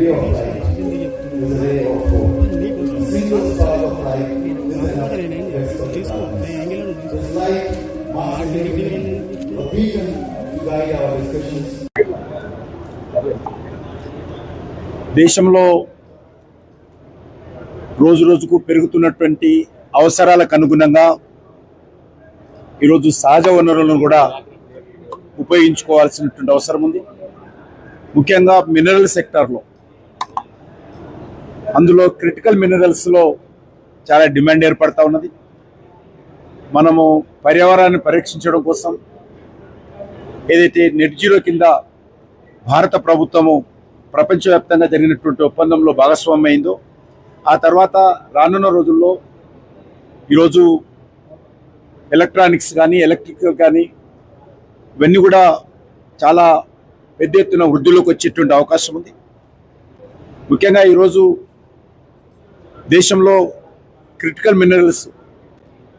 way of life, is a ray of hope. A single spark of light is enough to expel darkness. This light marks the beginning, a beacon to guide our discussions దేశంలో రోజు రోజుకు పెరుగుతున్నటువంటి అవసరాలకు అనుగుణంగా ఈరోజు సహజ వనరులను కూడా ఉపయోగించుకోవాల్సినటువంటి అవసరం ఉంది ముఖ్యంగా మినరల్ సెక్టార్లో అందులో క్రిటికల్ మినరల్స్లో చాలా డిమాండ్ ఏర్పడతా ఉన్నది. మనము పర్యావరణాన్ని పరీక్షించడం కోసం ఏదైతే నెట్ జీరో కింద భారత ప్రభుత్వము ప్రపంచవ్యాప్తంగా జరిగినటువంటి ఒప్పందంలో భాగస్వామ్యమైందో ఆ తర్వాత రానున్న రోజుల్లో ఈరోజు ఎలక్ట్రానిక్స్ కానీ ఎలక్ట్రికల్ కానీ ఇవన్నీ కూడా చాలా పెద్ద ఎత్తున వృద్ధిలోకి వచ్చేటువంటి అవకాశం ఉంది ముఖ్యంగా ఈరోజు దేశంలో క్రిటికల్ మినరల్స్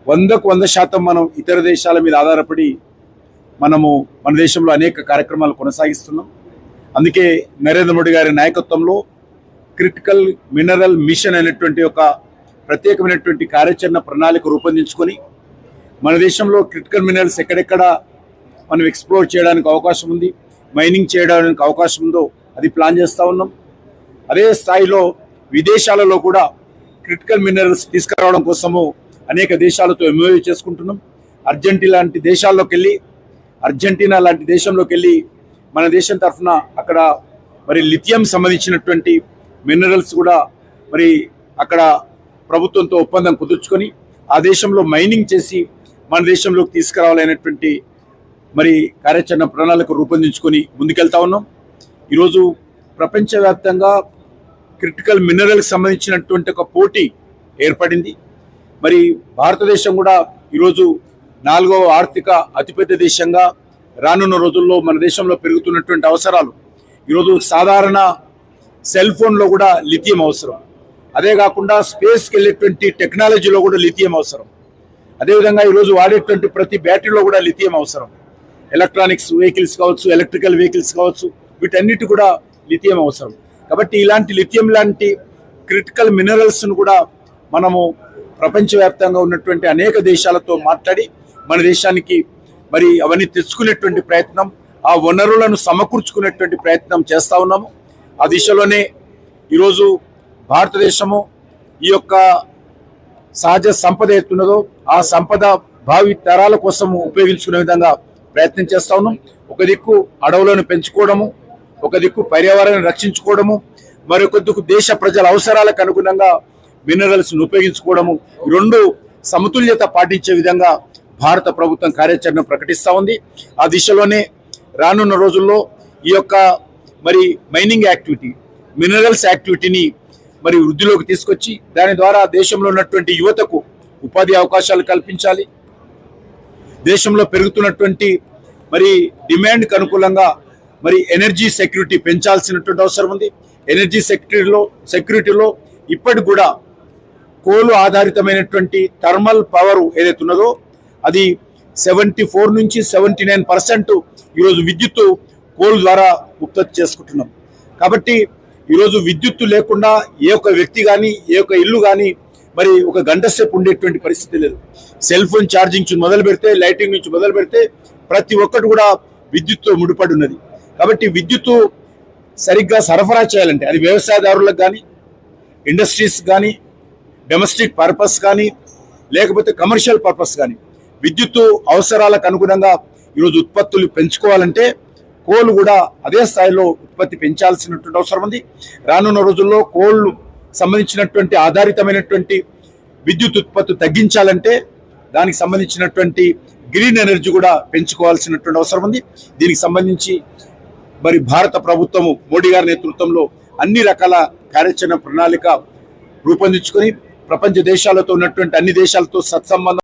వందకు వంద శాతం మనం ఇతర దేశాల మీద ఆధారపడి మనము మన దేశంలో అనేక కార్యక్రమాలు కొనసాగిస్తున్నాం. అందుకే నరేంద్ర మోడీ గారి నాయకత్వంలో క్రిటికల్ మినరల్ మిషన్ అనేటువంటి ఒక ప్రత్యేకమైనటువంటి కార్యాచరణ ప్రణాళిక రూపొందించుకొని మన దేశంలో క్రిటికల్ మినరల్స్ ఎక్కడెక్కడ మనం ఎక్స్ప్లోర్ చేయడానికి అవకాశం ఉంది మైనింగ్ చేయడానికి అవకాశం ఉందో అది ప్లాన్ చేస్తూ ఉన్నాం. అదే స్థాయిలో విదేశాలలో కూడా క్రిటికల్ మినరల్స్ తీసుకురావడం కోసము అనేక దేశాలతో ఎంఓయూ చేసుకుంటున్నాం అర్జెంటీనా లాంటి దేశాల్లోకి వెళ్ళి అర్జెంటీనా లాంటి దేశంలోకి వెళ్ళి మన దేశం తరఫున అక్కడ మరి లిథియం సంబంధించినటువంటి మినరల్స్ కూడా మరి అక్కడ ప్రభుత్వంతో ఒప్పందం కుదుర్చుకొని ఆ దేశంలో మైనింగ్ చేసి మన దేశంలోకి తీసుకురావాలనేటువంటి మరి కార్యాచరణ ప్రణాళిక రూపొందించుకొని ముందుకెళ్తా ఉన్నాం. ఈరోజు ప్రపంచవ్యాప్తంగా క్రిటికల్ మినరల్కి సంబంధించినటువంటి ఒక పోటీ ఏర్పడింది. మరి భారతదేశం కూడా ఈరోజు నాలుగవ ఆర్థిక అతిపెద్ద దేశంగా రానున్న రోజుల్లో మన దేశంలో పెరుగుతున్నటువంటి అవసరాలు. ఈరోజు సాధారణ సెల్ ఫోన్లో కూడా లిథియం అవసరం. అదే కాకుండా స్పేస్కి వెళ్ళేటువంటి టెక్నాలజీలో కూడా లిథియం అవసరం. అదేవిధంగా ఈరోజు వాడేటువంటి ప్రతి బ్యాటరీలో కూడా లిథియం అవసరం. ఎలక్ట్రానిక్స్ వెహికల్స్ కావచ్చు ఎలక్ట్రికల్ వెహికల్స్ కావచ్చు వీటన్నిటి కూడా లిథియం అవసరం. కాబట్టి ఇలాంటి లిథియం లాంటి క్రిటికల్ మినరల్స్ను కూడా మనము ప్రపంచవ్యాప్తంగా ఉన్నటువంటి అనేక దేశాలతో మాట్లాడి మన దేశానికి మరి అవన్నీ తెచ్చుకునేటువంటి ప్రయత్నం ఆ వనరులను సమకూర్చుకునేటువంటి ప్రయత్నం చేస్తా ఉన్నాము. ఆ దిశలోనే ఈరోజు భారతదేశము ఈ యొక్క సహజ సంపద ఎత్తున్నదో ఆ సంపద భావి తరాల కోసము ఉపయోగించుకునే విధంగా ప్రయత్నం చేస్తా ఉన్నాం. ఒక దిక్కు అడవులను పెంచుకోవడము ఒక దిక్కు పర్యావరణాన్ని రక్షించుకోవడము మరొక దిక్కు దేశ ప్రజల అవసరాలకు అనుగుణంగా మినరల్స్ను ఉపయోగించుకోవడము. ఈ రెండు సమతుల్యత పాటించే విధంగా భారత ప్రభుత్వం కార్యాచరణ ప్రకటిస్తూ ఉంది. ఆ దిశలోనే రానున్న రోజుల్లో ఈ యొక్క మరి మైనింగ్ యాక్టివిటీ మినరల్స్ యాక్టివిటీని మరి వృద్ధిలోకి తీసుకొచ్చి దాని ద్వారా దేశంలో ఉన్నటువంటి యువతకు ఉపాధి అవకాశాలు కల్పించాలి. దేశంలో పెరుగుతున్నటువంటి మరి డిమాండ్కి అనుకూలంగా మరి ఎనర్జీ సెక్యూరిటీ పెంచాల్సినటువంటి అవసరం ఉంది. ఎనర్జీ సెక్యూరిటీలో సెక్యూరిటీలో ఇప్పటికి కూడా కోలు ఆధారితమైనటువంటి థర్మల్ పవర్ ఏదైతే ఉన్నదో అది సెవెంటీ ఫోర్ నుంచి సెవెంటీ నైన్ పర్సెంట్ ఈరోజు విద్యుత్తు కోల్ ద్వారా ఉత్పత్తి చేసుకుంటున్నాం. కాబట్టి ఈరోజు విద్యుత్తు లేకుండా ఏ ఒక్క వ్యక్తి కానీ ఏ ఒక్క ఇల్లు కానీ మరి ఒక గంట సేపు ఉండేటువంటి పరిస్థితి లేదు. సెల్ ఫోన్ ఛార్జింగ్ నుంచి మొదలు పెడితే లైటింగ్ నుంచి మొదలు పెడితే ప్రతి ఒక్కటి కూడా విద్యుత్తో ముడిపడి ఉన్నది. కాబట్టి విద్యుత్తు సరిగ్గా సరఫరా చేయాలంటే అది వ్యవసాయదారులకు కానీ ఇండస్ట్రీస్ కానీ డొమెస్టిక్ పర్పస్ కానీ లేకపోతే కమర్షియల్ పర్పస్ కానీ విద్యుత్తు అవసరాలకు అనుగుణంగా ఈరోజు ఉత్పత్తులు పెంచుకోవాలంటే కోళ్ళు కూడా అదే స్థాయిలో ఉత్పత్తి పెంచాల్సినటువంటి అవసరం ఉంది. రానున్న రోజుల్లో కోళ్ళు సంబంధించినటువంటి ఆధారితమైనటువంటి విద్యుత్ ఉత్పత్తి తగ్గించాలంటే దానికి సంబంధించినటువంటి గ్రీన్ ఎనర్జీ కూడా పెంచుకోవాల్సినటువంటి అవసరం ఉంది. దీనికి సంబంధించి మరి భారత ప్రభుత్వము మోడీ గారి నేతృత్వంలో అన్ని రకాల కార్యాచరణ ప్రణాళిక రూపొందించుకొని ప్రపంచ దేశాలతో ఉన్నటువంటి అన్ని దేశాలతో సత్సంబంధం